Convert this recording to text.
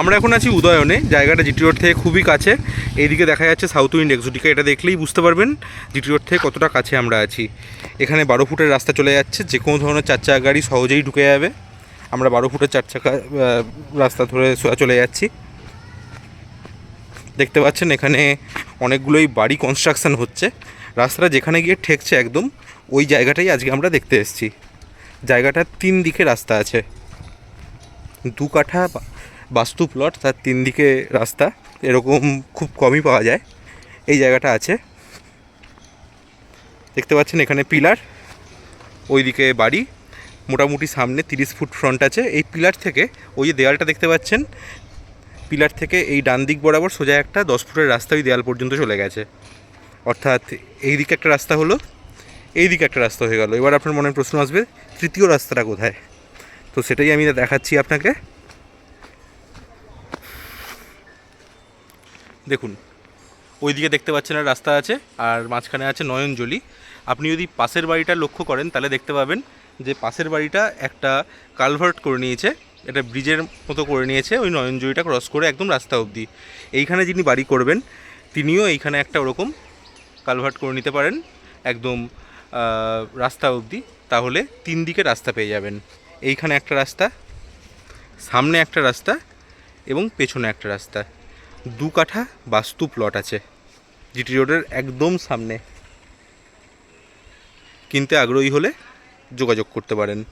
আমরা এখন আছি উদয়নে, জায়গাটা জিটি রোড থেকে খুবই কাছে। এইদিকে দেখা যাচ্ছে সাউথ উইন্ড এক্সোটিকা এটা দেখলেই বুঝতে পারবেন জিটি রোড থেকে কতটা কাছে আমরা আছি। এখানে বারো ফুটের রাস্তা চলে যাচ্ছে, যে কোনো ধরনের চার চাকা গাড়ি সহজেই ঢুকে যাবে। আমরা বারো ফুটের চার চাকা রাস্তা ধরে চলে যাচ্ছি। দেখতে পাচ্ছেন এখানে অনেকগুলোই বাড়ি কনস্ট্রাকশন হচ্ছে। রাস্তাটা যেখানে গিয়ে ঠেকছে একদম, ওই জায়গাটাই আজকে আমরা দেখতে এসেছি। জায়গাটার তিন দিকে রাস্তা আছে। দু কাঠা বাস্তু প্লট তার তিন দিকে রাস্তা, এরকম খুব কমই পাওয়া যায়। এই জায়গাটা আছে। দেখতে পাচ্ছেন এখানে পিলার, ওইদিকে বাড়ি, মোটামুটি সামনে তিরিশ ফুট ফ্রন্ট আছে। এই পিলার থেকে, ওই যে দেয়ালটা দেখতে পাচ্ছেন, পিলার থেকে এই ডান দিক বরাবর সোজা একটা দশ ফুটের রাস্তা ওই দেয়াল পর্যন্ত চলে গেছে। অর্থাৎ এই দিকে একটা রাস্তা হলো এই দিকে একটা রাস্তা হয়ে গেল। এবার আপনার মনে প্রশ্ন আসবে, তৃতীয় রাস্তাটা কোথায়? তো সেটাই আমি দেখাচ্ছি আপনাকে। দেখুন, ওইদিকে দেখতে পাচ্ছেন আর রাস্তা আছে আর মাঝখানে আছে নয়নজলি। আপনি যদি পাশের বাড়িটা লক্ষ্য করেন, তাহলে দেখতে পাবেন যে পাশের বাড়িটা একটা কালভার্ট করে নিয়েছে এটা ব্রিজের মতো করে নিয়েছে ওই নয়নজলিটা ক্রস করে একদম রাস্তা অবধি। এইখানে যিনি বাড়ি করবেন, তিনিও এইখানে একটা ওরকম কালভার্ট করে নিতে পারেন, একদম রাস্তা অবধি। তাহলে তিন দিকে রাস্তা পেয়ে যাবেন। এইখানে একটা রাস্তা, সামনে একটা রাস্তা এবং পেছনে একটা রাস্তা। দু কাঠা বাস্তু প্লট আছে। জিটি রোডের একদম সামনে। কিনতে আগ্রহী হলে যোগাযোগ করতে পারেন।